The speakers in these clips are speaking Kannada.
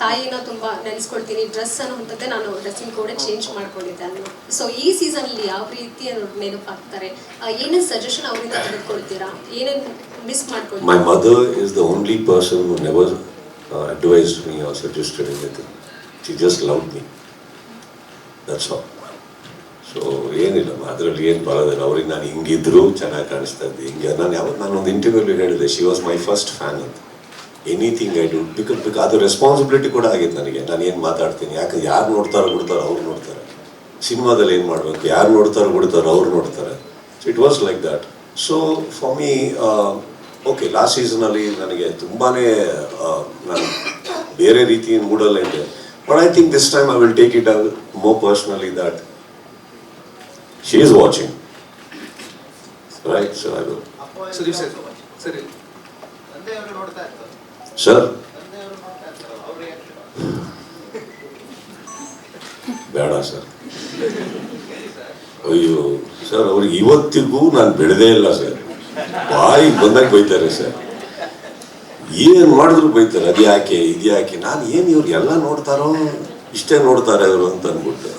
ತಾಯಿನ ತುಂಬಾ ನೆನೆಸ್ಕೊಳ್ತೀನಿ ಡ್ರೆಸ್ ಅನ್ನುವಂಥದ್ದೇ ನಾನು ಡ್ರೆಸ್ಸಿಂಗ್ ಕೋಡ್ ಚೇಂಜ್ ಮಾಡ್ಕೊಂಡಿದ್ದೆ ಅನ್ನೋ ಸೊ ಈ ಸೀಸನ್ ಅಲ್ಲಿ ಯಾವ ರೀತಿ ನೆನಪು ನೆನಪಾಗ್ತಾರೆ ಏನೇನು ಸಜೆಷನ್ ಅವರಿಂದ ತೆಗೆದುಕೊಳ್ತೀರಾ? ಏನೇನು miss ಮಾಡ್ಕೊಳ್ತೀರಾ? My mother is the only person who never advised me or suggested anything. She just loved me. That's all. So ಏನಿಲ್ಲ ಅದರಲ್ಲಿ ಏನು ಬರೋದಿಲ್ಲ ಅವ್ರಿಗೆ ನಾನು ಹಿಂಗಿದ್ರು ಚೆನ್ನಾಗಿ ಕಾಣಿಸ್ತಾ ಇದ್ದೆ. ಹಿಂಗೆ ನಾನು ಯಾವತ್ತು ನಾನು ಒಂದು ಇಂಟರ್ವ್ಯೂಲಿ ಹೇಳಿದೆ she was my first fan ಅಂತ. Anything I do because because ಅದು ರೆಸ್ಪಾನ್ಸಿಬಿಲಿಟಿ ಕೂಡ ಆಗಿದೆ ನನಗೆ ನಾನು ಏನು ಮಾತಾಡ್ತೀನಿ ಯಾಕೆ ಯಾರು ನೋಡ್ತಾರೋ ಬಿಡ್ತಾರೋ ಅವ್ರು ನೋಡ್ತಾರೆ ಸಿನಿಮಾದಲ್ಲಿ ಏನು ಮಾಡಬೇಕು ಯಾರು ನೋಡ್ತಾರೋ ಬಿಡ್ತಾರೋ ಅವ್ರು ನೋಡ್ತಾರೆ so it was like that so for me okay last ಸೀಸನಲ್ಲಿ ನನಗೆ ತುಂಬಾ ನಾನು ಬೇರೆ ರೀತಿ ಮೂಡಲ್ಲ ಇದೆ but I think this time I will take it more personally that she is watching right sir ಅದು ಸರಿ ಸರಿ ಸರ್ ನೋಡ್ತಾ ಇರ್ತಾರೆ ಸರ್ ಬೇಡ ಸರ್ ಅಯ್ಯೋ ಸರ್ ಅವ್ರಿಗೆ ಇವತ್ತಿಗೂ ನಾನು ಬೆಳೆದೇ ಇಲ್ಲ ಸರ್ ಬಾಯಿಗೆ ಬಂದಾಗ ಬೈತಾರೆ ಸರ್ ಏನು ಮಾಡಿದ್ರು ಬೈತಾರೆ? ಅದು ಯಾಕೆ? ಇದು ಯಾಕೆ? ನಾನು ಏನು ಇವ್ರು ಎಲ್ಲ ನೋಡ್ತಾರೋ ಇಷ್ಟೇ ನೋಡ್ತಾರೆ ಅವರು ಅಂತ ಅಂದ್ಬಿಟ್ಟು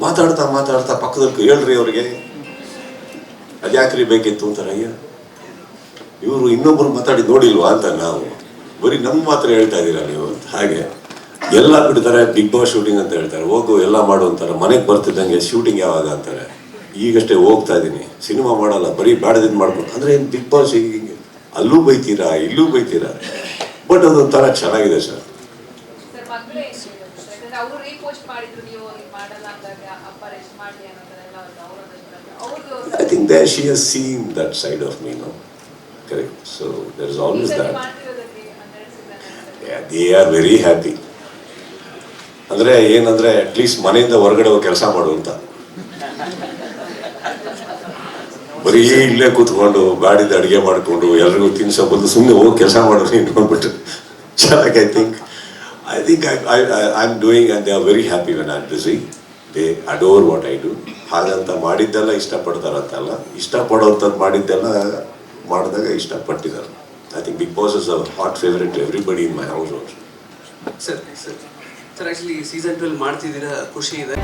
ಮಾತಾಡ್ತಾ ಮಾತಾಡ್ತಾ ಪಕ್ಕದಲ್ಲಿ ಹೇಳ್ರಿ ಅವ್ರಿಗೆ. ಅದು ಯಾಕ್ರಿ ಬೇಕಿತ್ತು ಅಂತಾರೆ, ಅಯ್ಯ. ಇವರು ಇನ್ನೊಬ್ರು ಮಾತಾಡಿ ನೋಡಿಲ್ವಾ ಅಂತ ನಾವು? ಬರೀ ನಮ್ಮ ಮಾತ್ರ ಹೇಳ್ತಾ ಇದ್ದೀರಾ ನೀವು? ಹಾಗೆ. ಎಲ್ಲ ಬಿಡ್ತಾರೆ ಬಿಗ್ ಬಾಸ್ ಶೂಟಿಂಗ್ ಅಂತ ಹೇಳ್ತಾರೆ. ಹೋಗು ಎಲ್ಲ ಮಾಡು ಅಂತಾರೆ. ಮನೆಗೆ ಬರ್ತಿದ್ದಂಗೆ ಶೂಟಿಂಗ್ ಯಾವಾಗ ಅಂತಾರೆ? ಈಗಷ್ಟೇ ಹೋಗ್ತಾ ಇದ್ದೀನಿ. ಸಿನಿಮಾ ಮಾಡಲ್ಲ ಬರೀ ಬೇಡದಿಂದ ಮಾಡ್ಬೋದು ಅಂದ್ರೆ ಏನು ಬಿಗ್ ಬಾಸ್ ಹೀಗೆ ಅಲ್ಲೂ ಬೈತೀರಾ ಇಲ್ಲೂ ಬೈತೀರಾ? ಬಟ್ ಅದೊಂಥರ ಚೆನ್ನಾಗಿದೆ sir. I think they she has seen that side of me no correct so there is always that they are very happy ಅಂದರೆ ಏನಂದ್ರೆ ಅಟ್ಲೀಸ್ಟ್ ಮನೆಯಿಂದ ಹೊರಗಡೆ ಹೋಗಿ ಕೆಲಸ ಮಾಡು ಅಂತ. ಬರೀ ಇಲ್ಲೇ ಕೂತ್ಕೊಂಡು ಗಾಡಿದ ಅಡುಗೆ ಮಾಡಿಕೊಂಡು ಎಲ್ರಿಗೂ ತಿನ್ಸೋ ಬಂದು ಸುಮ್ಮನೆ ಹೋಗಿ ಕೆಲಸ ಮಾಡೋರು ನೀನು ಅಂದ್ಬಿಟ್ಟು ಚೆನ್ನಾಗಿ I think I think I I am doing and they are very happy when I am busy they adore what I do ಹಾಗಂತ ಮಾಡಿದ್ದೆಲ್ಲ ಇಷ್ಟಪಡ್ತಾರಂತಲ್ಲ ಇಷ್ಟಪಡೋಂಥದ್ದು ಮಾಡಿದ್ದೆಲ್ಲ ಮಾಡಿದಾಗ ಇಷ್ಟಪಟ್ಟಿದ್ದಾರೆ. I think Bigg Boss is a hot favourite everybody in my house also sir sir sir actually season twelve ಮಾಡ್ತಿದ್ದೀರಾ? ಖುಷಿ ಇದೆ.